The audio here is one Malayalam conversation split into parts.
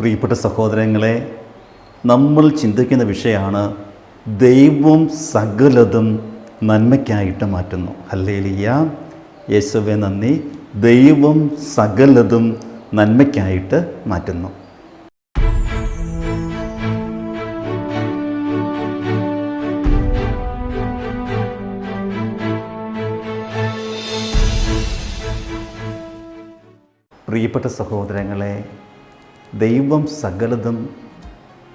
പ്രിയപ്പെട്ട സഹോദരങ്ങളെ നമ്മൾ ചിന്തിക്കുന്ന വിഷയമാണ് ദൈവം സകലതും നന്മയ്ക്കായിട്ട് മാറ്റുന്നു. ഹല്ലേലിയ. യേശുവെ നന്ദി. ദൈവം സകലതും നന്മയ്ക്കായിട്ട് മാറ്റുന്നു. പ്രിയപ്പെട്ട സഹോദരങ്ങളെ ദൈവം സകലതും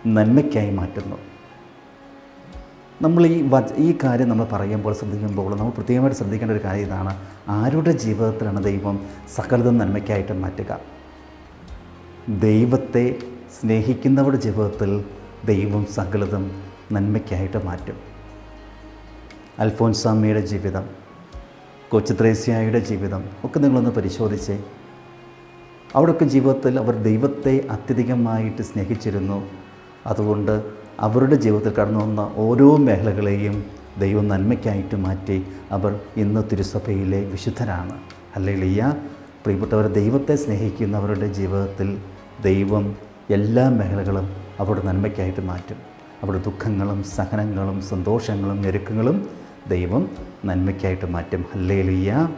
നന്മയ്ക്കായി മാറ്റുന്നു. നമ്മൾ ഈ ഈ കാര്യം നമ്മൾ പറയുമ്പോൾ ശ്രദ്ധിക്കുമ്പോൾ നമ്മൾ പ്രത്യേകമായിട്ട് ശ്രദ്ധിക്കേണ്ട ഒരു കാര്യം ഇതാണ്. ആരുടെ ജീവിതത്തിലാണ് ദൈവം സകലതും നന്മയ്ക്കായിട്ട് മാറ്റുക? ദൈവത്തെ സ്നേഹിക്കുന്നവരുടെ ജീവിതത്തിൽ ദൈവം സകലതും നന്മയ്ക്കായിട്ട് മാറ്റും. അൽഫോൻസാമ്മയുടെ ജീവിതം കൊച്ചുത്രേസ്യായുടെ ജീവിതം ഒക്കെ നിങ്ങളൊന്ന് പരിശോധിച്ചേ അവിടെയൊക്കെ ജീവിതത്തിൽ അവർ ദൈവത്തെ അത്യധികമായിട്ട് സ്നേഹിച്ചിരുന്നു. അതുകൊണ്ട് അവരുടെ ജീവിതത്തിൽ കടന്നു വന്ന ഓരോ മേഖലകളെയും ദൈവം നന്മയ്ക്കായിട്ട് മാറ്റി അവർ ഇന്ന് തിരുസഭയിലെ വിശുദ്ധരാണ്. അല്ലെങ്കിൽ പ്രിയപ്പെട്ടവർ ദൈവത്തെ സ്നേഹിക്കുന്നവരുടെ ജീവിതത്തിൽ ദൈവം എല്ലാ മേഖലകളും അവരുടെ നന്മയ്ക്കായിട്ട് മാറ്റും. അവരുടെ ദുഃഖങ്ങളും സഹനങ്ങളും സന്തോഷങ്ങളും ഞെരുക്കങ്ങളും ദൈവം നന്മയ്ക്കായിട്ട് മാറ്റും. ഹല്ലേലുയ്യ.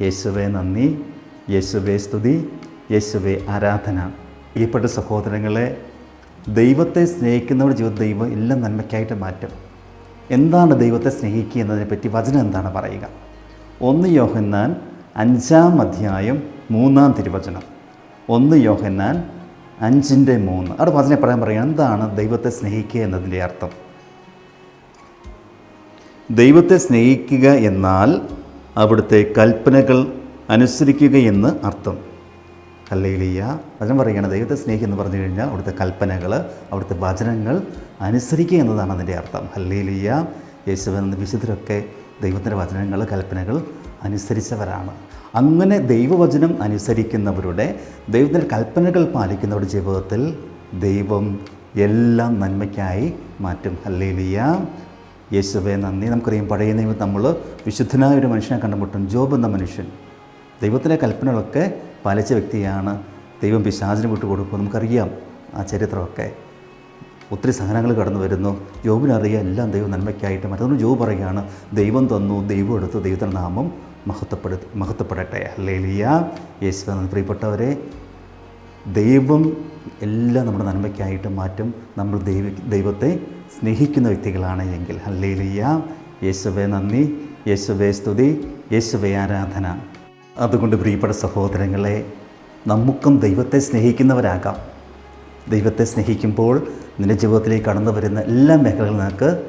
യേശുവേ നന്ദി. യേശുവേ സ്തുതി. യേശുവെ ആരാധന. പ്രിയപ്പെട്ട സഹോദരങ്ങളെ ദൈവത്തെ സ്നേഹിക്കുന്നവരുടെ ജീവിതം ദൈവം എല്ലാം നന്മയ്ക്കായിട്ട് മാറ്റും. എന്താണ് ദൈവത്തെ സ്നേഹിക്കുക എന്നതിനെ പറ്റി വചനം എന്താണ് പറയുക? ഒന്ന് യോഹന്നാൻ അഞ്ചാം അധ്യായം മൂന്നാം തിരുവചനം. ഒന്ന് യോഹന്നാൻ അഞ്ചിന്റെ മൂന്ന്. അവിടെ വചനം പറയാൻ പറയുക എന്താണ് ദൈവത്തെ സ്നേഹിക്കുക എന്നതിന്റെ അർത്ഥം? ദൈവത്തെ സ്നേഹിക്കുക എന്നാൽ അവിടുത്തെ കൽപ്പനകൾ അനുസരിക്കുക എന്ന് അർത്ഥം. ഹല്ലേലിയ. വചനം പറയുകയാണ് ദൈവത്തെ സ്നേഹിക്കുക എന്ന് പറഞ്ഞു കഴിഞ്ഞാൽ അവിടുത്തെ കൽപ്പനകൾ അവിടുത്തെ വചനങ്ങൾ അനുസരിക്കുക എന്നതാണ് അതിന്റെ അർത്ഥം. ഹല്ലയിലീയ യേശുവെന്ന വിശുദ്ധരൊക്കെ ദൈവത്തിന്റെ വചനങ്ങൾ കൽപ്പനകൾ അനുസരിച്ചവരാണ്. അങ്ങനെ ദൈവവചനം അനുസരിക്കുന്നവരുടെ ദൈവത്തിന്റെ കൽപ്പനകൾ പാലിക്കുന്നവരുടെ ജീവിതത്തിൽ ദൈവം എല്ലാം നന്മയ്ക്കായി മാറ്റും. ഹല്ലയിലീയ യേശുവെ നന്ദി. നമുക്കറിയാം പഴയ നിയമത്തിൽ നമ്മൾ വിശുദ്ധനായ ഒരു മനുഷ്യനെ കണ്ടുമുട്ടും. ജോബ് എന്ന മനുഷ്യൻ. ദൈവത്തിന്റെ കൽപ്പനകളൊക്കെ പാലിച്ച വ്യക്തിയാണ് ദൈവം പിശാചിന് വിട്ടു കൊടുക്കും നമുക്കറിയാം ആ ചരിത്രമൊക്കെ. ഒത്തിരി സഹനങ്ങൾ കടന്നു വരുന്നു. ജോബിനറിയാം എല്ലാം ദൈവം നന്മയ്ക്കായിട്ട് മറ്റൊന്ന് ജോബ് പറയുകയാണ്. ദൈവം തന്നു ദൈവം എടുത്തു ദൈവത്തിന്റെ നാമം മഹത്വപ്പെടു മഹത്വപ്പെടട്ടെ. അല്ലേലിയ യേശു പ്രിയപ്പെട്ടവരെ ദൈവം എല്ലാം നമ്മുടെ നന്മയ്ക്കായിട്ട് മാറ്റും. നമ്മൾ ദൈവ ദൈവത്തെ സ്നേഹിക്കുന്ന വ്യക്തികളാണ് എങ്കിൽ. അല്ലേലിയ യേശുവെ നന്ദി. യേശുവെ സ്തുതി. യേശുവെ ആരാധന. അതുകൊണ്ട് പ്രിയപ്പെട്ട സഹോദരങ്ങളെ നമുക്കും ദൈവത്തെ സ്നേഹിക്കുന്നവരാകാം. ദൈവത്തെ സ്നേഹിക്കുമ്പോൾ നിന്റെ ജീവിതത്തിലേക്ക് കടന്നു വരുന്ന എല്ലാ മേഖലകളും നിനക്ക്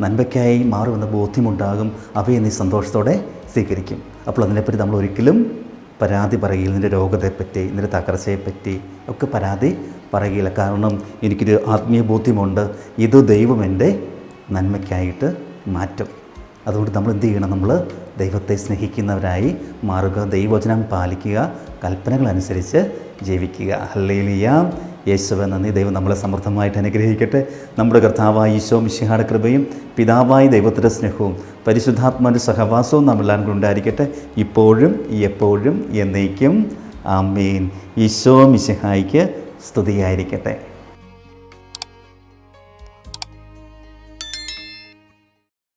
നന്മയ്ക്കായി മാറുമെന്ന ബോധ്യമുണ്ടാകും. അവയെ നീ സന്തോഷത്തോടെ സ്വീകരിക്കും. അപ്പോൾ അതിനെപ്പറ്റി നമ്മൾ ഒരിക്കലും പരാതി പറയില്ല. നിന്റെ രോഗത്തെപ്പറ്റി നിന്റെ തകർച്ചയെപ്പറ്റി ഒക്കെ പരാതി പറയുകയില്ല കാരണം എനിക്കൊരു ആത്മീയ ബോധ്യമുണ്ട്. ഇത് ദൈവം എന്റെ നന്മയ്ക്കായിട്ട് മാറ്റും. അതുകൊണ്ട് നമ്മൾ എന്ത് ചെയ്യണം? നമ്മൾ ദൈവത്തെ സ്നേഹിക്കുന്നവരായി മാറുക ദൈവവചനം പാലിക്കുക കൽപ്പനകൾ അനുസരിച്ച് ജീവിക്കുക. ഹല്ലേലിയ. യേശുവ നന്ദി. ദൈവം നമ്മളെ സമൃദ്ധമായിട്ട് അനുഗ്രഹിക്കട്ടെ. നമ്മുടെ കർത്താവായ ഈശോ മിശിഹാടെ കൃപയും പിതാവായ ദൈവത്തിന്റെ സ്നേഹവും പരിശുദ്ധാത്മാവിന്റെ സഹവാസവും നമ്മളെല്ലാം ഉണ്ടായിരിക്കട്ടെ. ഇപ്പോഴും എപ്പോഴും എന്നേക്കും. ആമീൻ. ഈശോ മിശിഹായിക്ക് സ്തുതിയായിരിക്കട്ടെ.